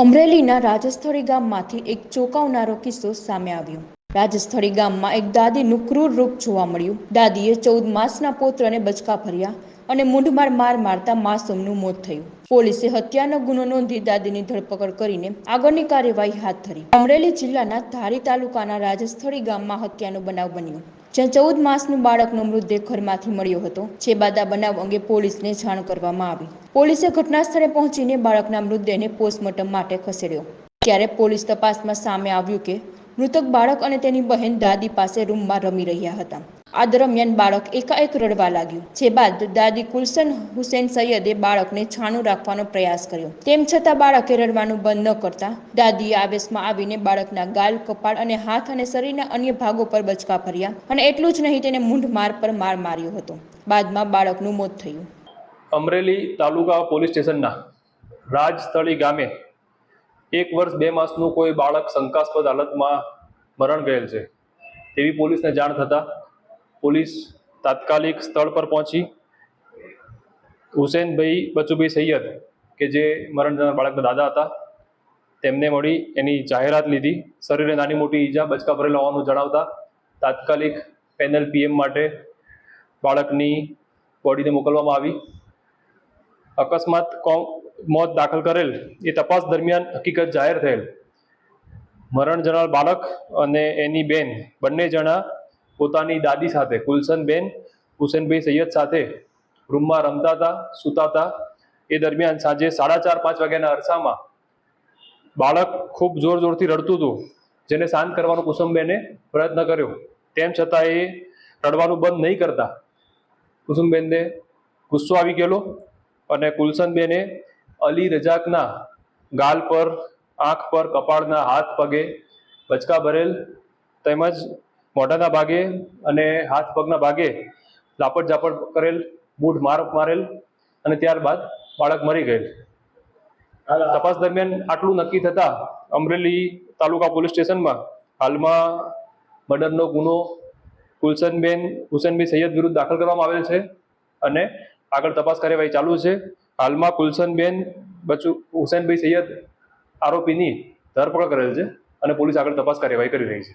અમરેલીના રાજસ્થળી ગામમાંથી એક ચોંકાવનારો કિસ્સો સામે આવ્યો. રાજસ્થળી ગામમાં એક દાદીનું ક્રૂર રૂપ જોવા મળ્યું. દાદીએ ચૌદ માસના પુત્રને બચકા ભર્યા અને મૂંઢમાર માર મારતા માસૂમનું મોત થયું. પોલીસે હત્યાનો ગુનો નોંધી દાદીની ધરપકડ કરીને આગળની કાર્યવાહી હાથ ધરી. અમરેલી જિલ્લાના ધારી તાલુકાના રાજસ્થળી ગામમાં હત્યાનો બનાવ બન્યો, જ્યાં ચૌદ માસનું બાળકનો મૃતદેહ ઘરમાંથી મળ્યો હતો. જે બાદ બનાવ અંગે પોલીસને જાણ કરવામાં આવી. પોલીસે ઘટના સ્થળે પહોંચીને બાળકના મૃતદેહને પોસ્ટમોર્ટમ માટે ખસેડ્યો. ત્યારે પોલીસ તપાસમાં સામે આવ્યું કે મૃતક બાળક અને તેની બહેન દાદી પાસે રૂમમાં રમી રહ્યા હતા. આ દરમિયાન બાળક એકાએક રડવા લાગ્યું, જે બાદ દાદી કુલસન હુસેન સૈયદે બાળકને છાણું રાખવાનો પ્રયાસ કર્યો. તેમ છતાં બાળકે રડવાનું બંધ ન કરતા, દાદીએ આવેશમાં આવીને બાળકના ગાલ, કપાળ અને હાથ અને શરીરના અન્ય ભાગો પર બચકા ભર્યા અને એટલું જ નહીં, તેને મૂંઢ માર પર માર માર્યો હતો. બાદમાં બાળકનું મોત થયું. અમરેલી તાલુકા પોલીસ સ્ટેશનના રાજસ્થળી ગામે એક વર્ષ બે માસનું કોઈ બાળક શંકાસ્પદ હાલતમાં મરણ ગયેલ છે. તેવી પોલીસને જાણ થતાં પોલીસ તાત્કાલિક સ્થળ પર પહોંચી. હુસેનભાઈ બચુભાઈ સૈયદ, કે જે મરણ જનાર બાળકના દાદા હતા, તેમને મળી એની જાહેરાત લીધી. શરીરે નાની મોટી ઈજા બચકા ભરેલા હોવાનું જણાવતા તાત્કાલિક પેનલ પીએમ માટે બાળકની બોડીને મોકલવામાં આવી. અકસ્માત કો- મોત દાખલ કરેલ એ તપાસ દરમિયાન હકીકત જાહેર થયેલ. મરણ જનાર બાળક અને એની બેન, બંને જણા પોતાની દાદી સાથે કુલસનબેન હુસેનભાઈ સૈયદ સાથે રૂમમાં રમતા હતા, સૂતા હતા. એ દરમિયાન સાંજે સાડા ચાર, પાંચ વાગ્યાના અરસામાં બાળક ખૂબ જોર જોરથી રડતું હતું, જેને શાંત કરવાનો કુસુમબેને પ્રયત્ન કર્યો. તેમ છતાં એ રડવાનું બંધ નહીં કરતા. કુસુમબેનને ગુસ્સો આવી ગયેલો અને કુલસનબેને અલી રજાકના ગાલ પર આંખ પર કપાળના હાથ પગે બચકા ભરેલ તેમજ મોઢાના ભાગે અને હાથ પગના ભાગે લાપટ ઝાપટ કરેલ બૂઢ માર મારેલ અને ત્યારબાદ બાળક મરી ગયેલ. તપાસ દરમિયાન આટલું નક્કી થતા અમરેલી તાલુકા પોલીસ સ્ટેશનમાં હાલમાં મર્ડરનો ગુનો ગુલશનબેન હુસેનભાઈ સૈયદ વિરુદ્ધ દાખલ કરવામાં આવેલ છે અને આગળ તપાસ કાર્યવાહી ચાલુ છે. હાલમાં કુલશનબેન બચુ હુસેનભાઈ સૈયદ આરોપીની ધરપકડ કરેલ છે અને પોલીસ આગળ તપાસ કાર્યવાહી કરી રહી છે.